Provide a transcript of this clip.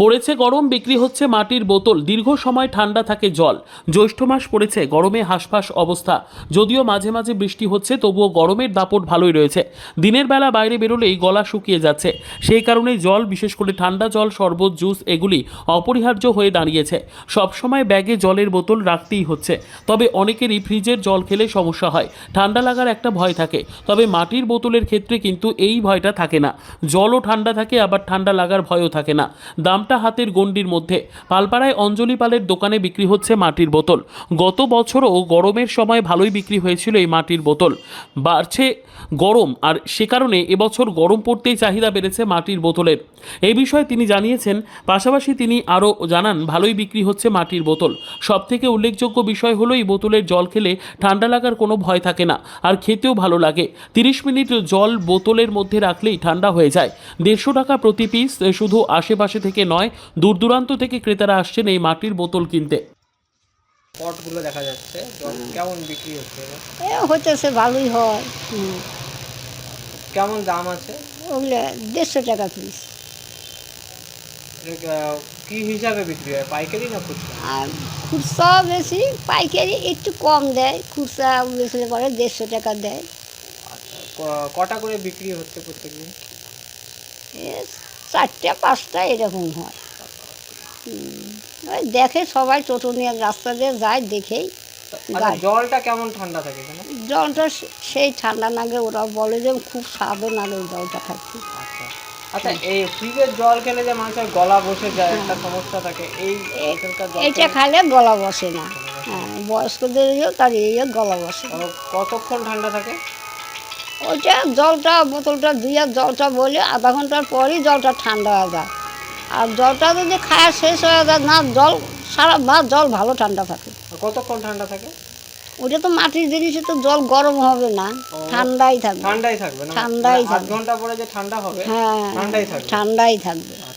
পড়েছে গরম, বিক্রি হচ্ছে মাটির বোতল, দীর্ঘ সময় ঠান্ডা থাকে জল। জ্যৈষ্ঠ মাস পড়েছে, গরমে হাঁসফাঁস অবস্থা। যদিও মাঝে মাঝে বৃষ্টি হচ্ছে, তবুও গরমের দাপট ভালোই রয়েছে। দিনের বেলা বাইরে বেরোলেই গলা শুকিয়ে যাচ্ছে। সেই কারণেই জল, বিশেষ করে ঠান্ডা জল, শরবত, জুস এগুলি অপরিহার্য হয়ে দাঁড়িয়েছে। সবসময় ব্যাগে জলের বোতল রাখতেই হচ্ছে। তবে অনেকেরই ফ্রিজের জল খেলে সমস্যা হয়। ঠান্ডা লাগার একটা ভয় থাকে। তবে মাটির বোতলের ক্ষেত্রে কিন্তু এই ভয়টা থাকে না। জলও ঠান্ডা থাকে, আবার ঠান্ডা লাগার ভয়ও থাকে না। দামটা হাতের গণ্ডির মধ্যে পালপাড়ায় অঞ্জলি পালের দোকানে বিক্রি হচ্ছে মাটির বোতল। গত বছরও গরমের সময় ভালোই বিক্রি হয়েছিল এই মাটির বোতল। বাড়ছে গরম আর সে কারণে এবছর গরম পড়তেই চাহিদা বেড়েছে মাটির বোতলের। এই বিষয়ে তিনি জানিয়েছেন, পাশাপাশি তিনি আরও জানান, ভালোই বিক্রি হচ্ছে মাটির বোতল। সব থেকে উল্লেখযোগ্য বিষয় হলো, এই বোতলের জল খেলে ঠান্ডা লাগার কোনো ভয় থাকে না আর খেতেও ভালো লাগে। তিরিশ মিনিট জল বোতলের মধ্যে রাখলেই ঠান্ডা হয়ে যায়। দেড়শো টাকা প্রতি পিস শুধু আশেপাশে থেকে নয় দূর দূরান্ত থেকে ক্রেতারা আসছেন এই মাটির বোতল কিনতে। পটগুলো দেখা যাচ্ছে। কেমন বিক্রি হচ্ছে? এ ভালোই হয়। কেমন দাম আছে? ওগুলো দেড়শো টাকা পিস। কি হিসাবে বিক্রি হয় পাইকারি না খুচরা? আর খুচরা বেশি পাইকারি একটু কম দেয় খুচরা বেশি করে দেড়শো টাকা দেয়। আচ্ছা কটা করে বিক্রি হচ্ছে প্রত্যেকদিন? এ চারটে পাঁচটা এরকম হয়। ওই দেখে সবাই টোটো নিয়ে রাস্তা দিয়ে যায় দেখেই আচ্ছা জলটা কেমন ঠান্ডা থাকে জলটা সেই ঠান্ডা লাগে ওরা বলে যে খুব স্বাদও লাগে ওই জলটা খাচ্ছি আচ্ছা। এই ফ্রিজের জল খেলে যে মানুষের গলা বসে যায় একটা সমস্যা থাকে এই এটা খেলে খালে গলা বসে না। হ্যাঁ বয়স্কদের তার এই গলা বসে। কতক্ষণ ঠান্ডা থাকে? ওইটা জলটা বোতলটা দিয়ে জলটা বলে আধা ঘণ্টার পরই জলটা ঠান্ডা হয়ে যায়। আর জলটা যদি খাওয়া শেষ হয়ে যায় না জল সারা বা জল ভালো ঠান্ডা থাকে। কতক্ষণ ঠান্ডা থাকে? ওটা তো মাটির জিনিসে তো জল গরম হবে না ঠান্ডাই থাকবে। ঠান্ডাই থাকবে ঠান্ডাই মানে থাকবে। ঘণ্টা পরে যে ঠান্ডা হবে হ্যাঁ ঠান্ডাই থাকবে। ঠান্ডাই থাকবে।